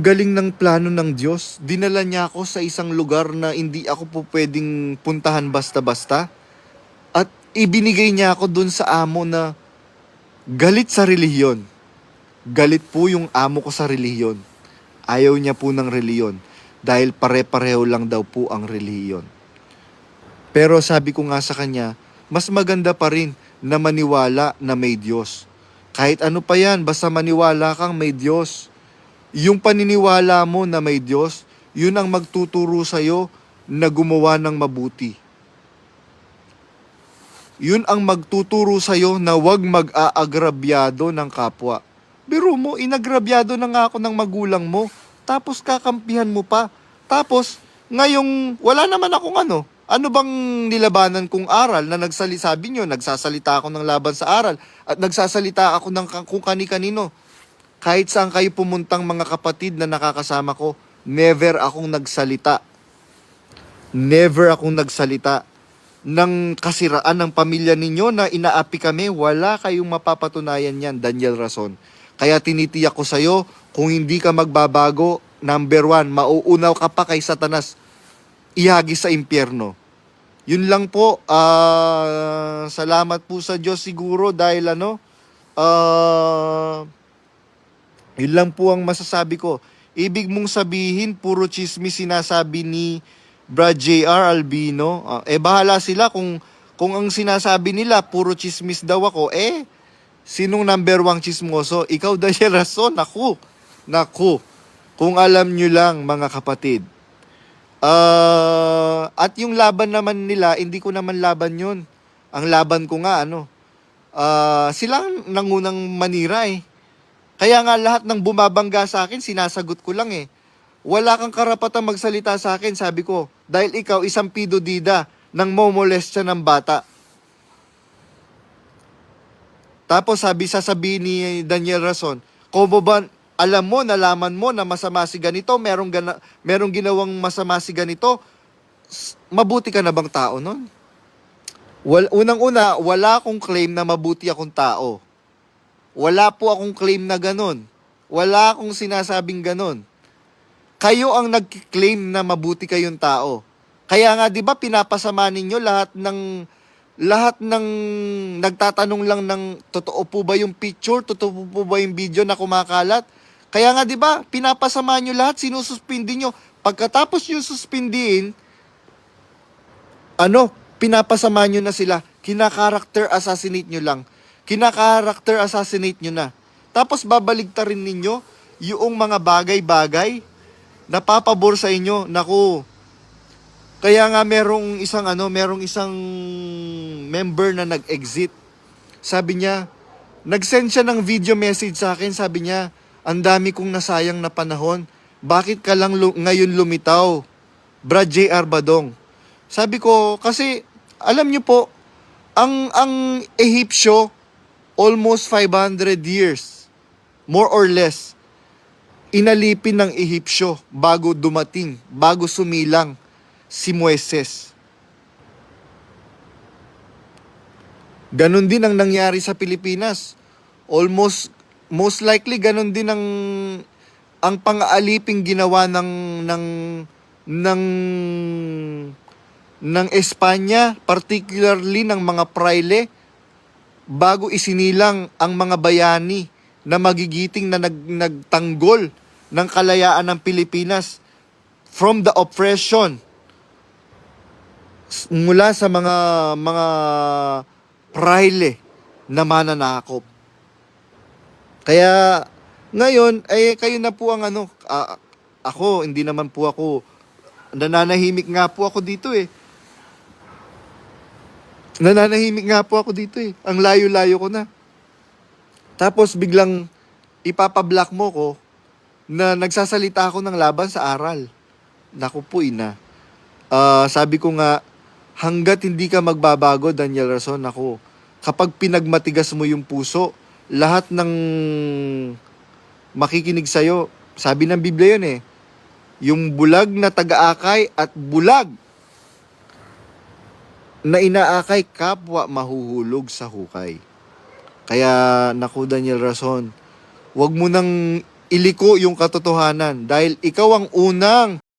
Galing ng plano ng Diyos. Dinala niya ako sa isang lugar na hindi ako po pwedeng puntahan basta-basta. At ibinigay niya ako dun sa amo na galit sa relihiyon. Galit po yung amo ko sa relihiyon. Ayaw niya po ng relihiyon dahil pare-pareho lang daw po ang relihiyon. Pero sabi ko nga sa kanya, mas maganda pa rin na maniwala na may Diyos. Kahit ano pa yan, basta maniwala kang may Diyos. Yung paniniwala mo na may Diyos, yun ang magtuturo sa'yo na gumawa ng mabuti. Yun ang magtuturo sa'yo na wag mag-aagrabyado ng kapwa. Biro mo, inagrabyado na nga ako ng magulang mo, tapos kakampihan mo pa. Tapos, ngayong wala naman akong ano, ano bang nilabanan kong aral na nagsali, sabi nyo, nagsasalita ako ng laban sa aral at nagsasalita ako ng kung kani-kanino. Kahit saan kayo pumuntang mga kapatid na nakakasama ko, never akong nagsalita. Never akong nagsalita ng kasiraan ng pamilya ninyo na inaapi kami, wala kayong mapapatunayan yan, Daniel Rason. Kaya tinitiyak ko sa'yo, kung hindi ka magbabago, number one, mauunaw ka pa kay Satanas, ihagi sa impyerno. Yun lang po, ah, salamat po sa Diyos siguro dahil ano, ah, yun lang po ang masasabi ko. Ibig mong sabihin, puro chismis sinasabi ni Brad J.R. Albino. Ah, eh, bahala sila kung, kung ang sinasabi nila, puro chismis daw ako. Eh, sinong number one chismoso? Ikaw, Daniel Rason. Naku, naku. Kung alam nyo lang, mga kapatid. Ah, at yung laban naman nila, hindi ko naman laban yun. Ang laban ko nga, ano, ah, sila ang nangunang manira eh. Kaya nga lahat ng bumabangga sa akin, sinasagot ko lang eh. Wala kang karapatang magsalita sa akin, sabi ko. Dahil ikaw isang pidodida nang momolestya ng bata. Tapos sabi sasabihin ni Daniel Rason, Kobo ba, alam mo, nalaman mo na masama si ganito, merong, gana, merong ginawang masama si ganito, mabuti ka na bang tao nun? Wal, unang-una, wala akong claim na mabuti akong tao. Wala po akong claim na ganun. Wala akong sinasabing ganun. Kayo ang nag-claim na mabuti kayong tao. Kaya nga 'di ba pinapasama ninyo lahat ng lahat ng nagtatanong lang ng totoo po ba yung picture, totoo po ba yung video na kumakalat? Kaya nga 'di ba pinapasama nyo lahat, sinususpindi nyo. Pagkatapos yung suspindiin, ano, pinapasama nyo na sila. Kina-character assassinate nyo lang. Kina-character assassinate nyo na. Tapos babaligta rin ninyo yung mga bagay-bagay na papabor sa inyo. Naku, kaya nga merong isang ano, merong isang member na nag-exit. Sabi niya, nag-send siya ng video message sa akin. Sabi niya, ang dami kong nasayang na panahon. Bakit ka lang lu- ngayon lumitaw? Brad J.R. Badong. Sabi ko, kasi alam niyo po, ang ang Ehipsyo almost 500 years more or less inalipin ng Ehipsyo bago dumating, bago sumilang si Moises. Ganon din ang nangyari sa Pilipinas. Almost most likely ganon din ang ang pang-aaliping ginawa ng ng ng ng Espanya, particularly ng mga praile, bago isinilang ang mga bayani na magigiting na nag, nagtanggol ng kalayaan ng Pilipinas from the oppression mula sa mga mga praile na mananakop. Kaya ngayon ay kayo na po ang ano ah, ako hindi naman po ako nananahimik nga po ako dito eh. Nananahimik nga po ako dito eh. Ang layo-layo ko na. Tapos biglang ipapablock mo ko na nagsasalita ako ng laban sa aral. Naku po ina. Ah, sabi ko nga, hanggat hindi ka magbabago, Daniel Rason, ako, kapag pinagmatigas mo yung puso, lahat ng makikinig sa'yo, sabi ng Biblia yun eh, yung bulag na taga-akay at bulag na inaakay kapwa mahuhulog sa hukay. Kaya, naku Daniel Rason, wag mo nang iliko yung katotohanan dahil ikaw ang unang